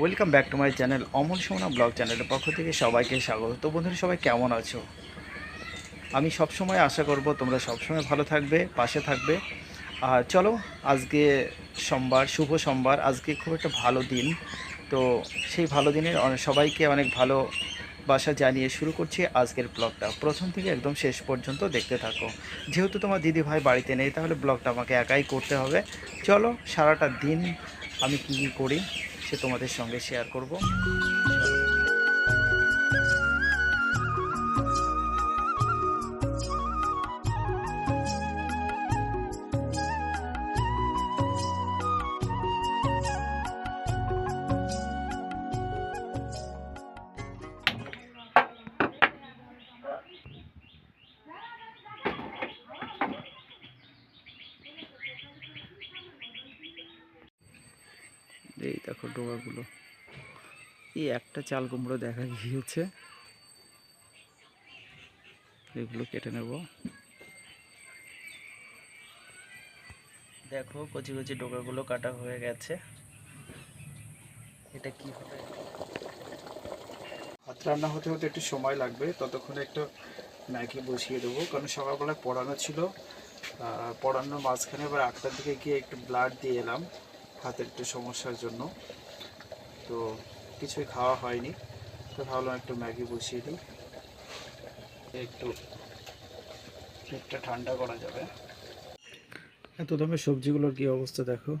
Welcome back to my channel Amal Sona blog চ্যানেলের পক্ষ থেকে সবাইকে স্বাগত। তো বন্ধুরা, সবাই কেমন আছো? আমি সবসময় আশা করব তোমরা সবসময় ভালো থাকবে, পাশে থাকবে। আর চলো, আজকে সোমবার, শুভ সোমবার, আজকে খুব একটা ভালো দিন। তো সেই ভালো দিনের সবাইকে অনেক ভালো বাসা জানিয়ে শুরু করছি আজকের ব্লগটা। প্রথম থেকে একদম শেষ পর্যন্ত দেখতে থাকো। যেহেতু তোমার দিদি ভাই বাড়িতে নেই, তাহলে ব্লগটা আমাকে একাই করতে হবে। চলো, সারাটা দিন আমি কী কী করি? তোমাদের সঙ্গে শেয়ার করব। দেখো ডোকাগুলো এই একটা চাল কুমড়ো দেখা গিয়েছে। এগুলো কেটে নেব। দেখো কচি কচি ডোকাগুলো কাটা হয়ে গেছে। এটা কি হবে? ভাত রান্না হতে হতে একটু সময় লাগবে। ততক্ষণে একটু ম্যাগি বসিয়ে দেবো। কারণ সকালবেলায় পড়ানো ছিল। পড়ানোর মাঝখানে এবার আটটার দিকে গিয়ে একটু ব্লাড দিয়ে এলাম। হাতের একটু সমস্যার জন্য। তো কিছুই খাওয়া হয়নি। তো ভাবলাম একটু ম্যাগি বসিয়ে দিই। একটু পেটটা ঠান্ডা করা যাবে। এত দামে সবজিগুলোর কি অবস্থা দেখো?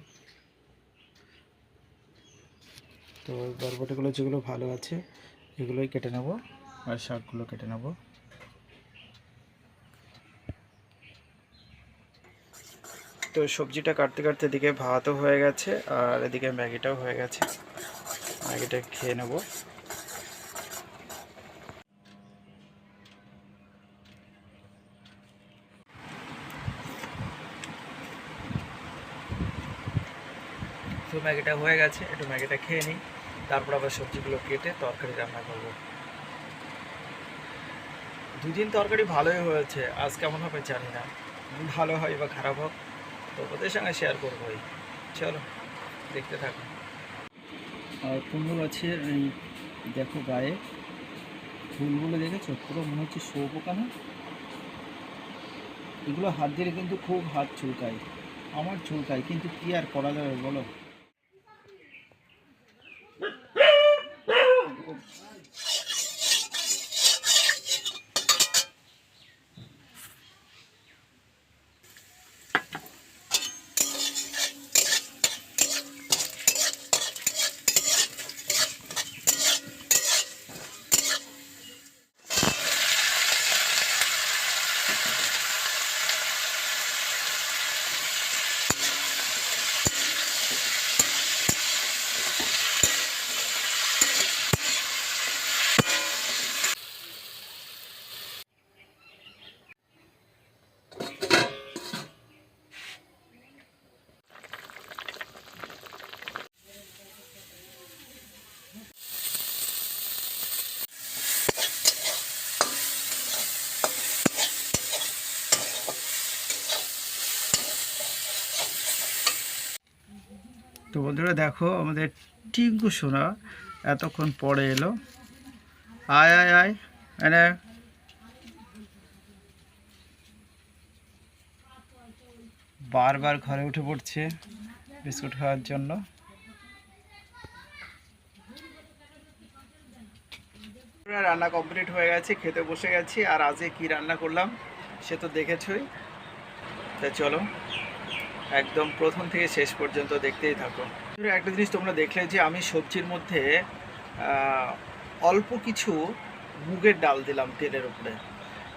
তো বরবটিগুলো যেগুলো ভালো আছে এগুলোই কেটে নেব। আর শাকগুলো কেটে নেব। তো সবজিটা কাটতে কাটতে এদিকে ভাতও হয়ে গেছে আর এদিকে ম্যাগিটাও হয়ে গেছে। ম্যাগিটা খেয়ে নেব। তো ম্যাগিটা হয়ে গেছে, একটু ম্যাগিটা খেয়ে নিই। তারপর আবার সবজিগুলো কেটে তরকারি রান্না করব। দুদিন তরকারি ভালোই হয়েছে, আজ কেমন হবে জানি না। ভালো হয় বা খারাপ হোক। তো ওদের সঙ্গে শেয়ার করবোই চলো, দেখতে থাকো। আর কুমড়ো আছে এই দেখো গায়ে ফুলগুলো দেখেছ? পুরো মনে হচ্ছে শুয়োপোকা না এগুলো হাত দিলে কিন্তু খুব হাত চুলকায়। আমার চুলকায়, কিন্তু কি আর করা যাবে বলো? তো বন্ধুরা দেখো আমাদের টিঙ্কু সোনা এতক্ষণ পরে এলো। আয় আয় আয়, এনে। বারবার ঘরে উঠে পড়ছে বিস্কুট খাওয়ার জন্য। রান্না কমপ্লিট হয়ে গেছে, খেতে বসে গেছি, আর আজকে কি রান্না করলাম সে তো দেখেছই। তা চলো। একদম প্রথম থেকে শেষ পর্যন্ত দেখতেই থাকো। একটা জিনিস তোমরা দেখলে যে আমি সবজির মধ্যে অল্প কিছু মুগের ডাল দিলাম তেলের উপরে।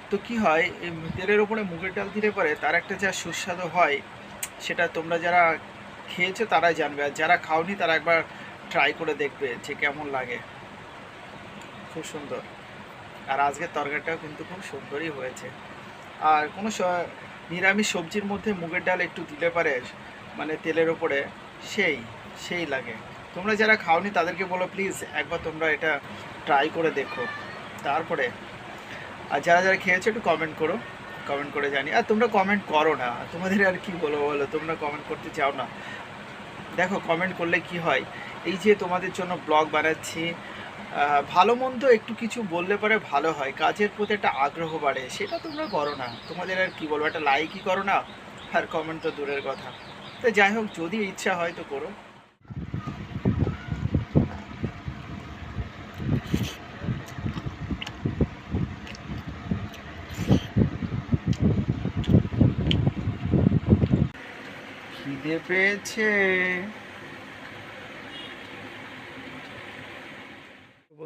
তো কি হয়, এই তেলের উপরে মুগের ডাল দিলে পরে তার একটা যা সুস্বাদু হয়, সেটা তোমরা যারা খেয়েছো তারাই জানবে। আর যারা খাওনি তারা একবার ট্রাই করে দেখবে যে কেমন লাগে। খুব সুন্দর। আর আজকের তরকারিটাও কিন্তু খুব সুন্দরই হয়েছে। আর কোনো নিরামিষ সবজির মধ্যে মুগের ডাল একটু দিলে পারে মানে তেলের ওপরে, সেই সেই লাগে। তোমরা যারা খাওনি তাদেরকে বলো প্লিজ একবার তোমরা এটা ট্রাই করে দেখো। তারপরে, আর যারা যারা খেয়েছো একটু কমেন্ট করো কমেন্ট করে জানি আর তোমরা কমেন্ট করো না, তোমাদের আর কি বলব বলো, তোমরা কমেন্ট করতে চাও না। দেখো কমেন্ট করলে কি হয়? এই যে তোমাদের জন্য ব্লগ বানাচ্ছি ভালো মন্দ একটু কিছু বললে পরে ভালো হয়। কাজের প্রতি একটা আগ্রহ বাড়ে, সেটা তোমরা করো না। তোমাদের আর কি বলব, একটা লাইকই করো না, আর কমেন্ট তো দূরের কথা। তো যাই হোক, যদি ইচ্ছা হয় তো করো। খিদে পেয়েছে।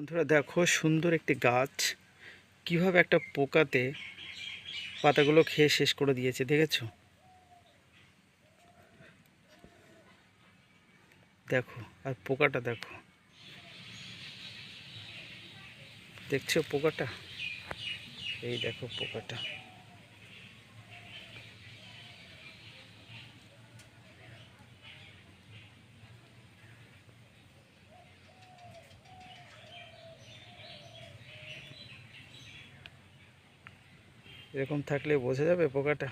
বন্ধুরা, দেখো সুন্দর একটি গাছ। কীভাবে একটা পোকাতে পাতাগুলো খেয়ে শেষ করে দিয়েছে, দেখেছ? দেখো, আর পোকাটা দেখো। দেখছ পোকাটা? এই দেখো পোকাটা। এরকম থাকলে বোঝা যাবে পোকাটা।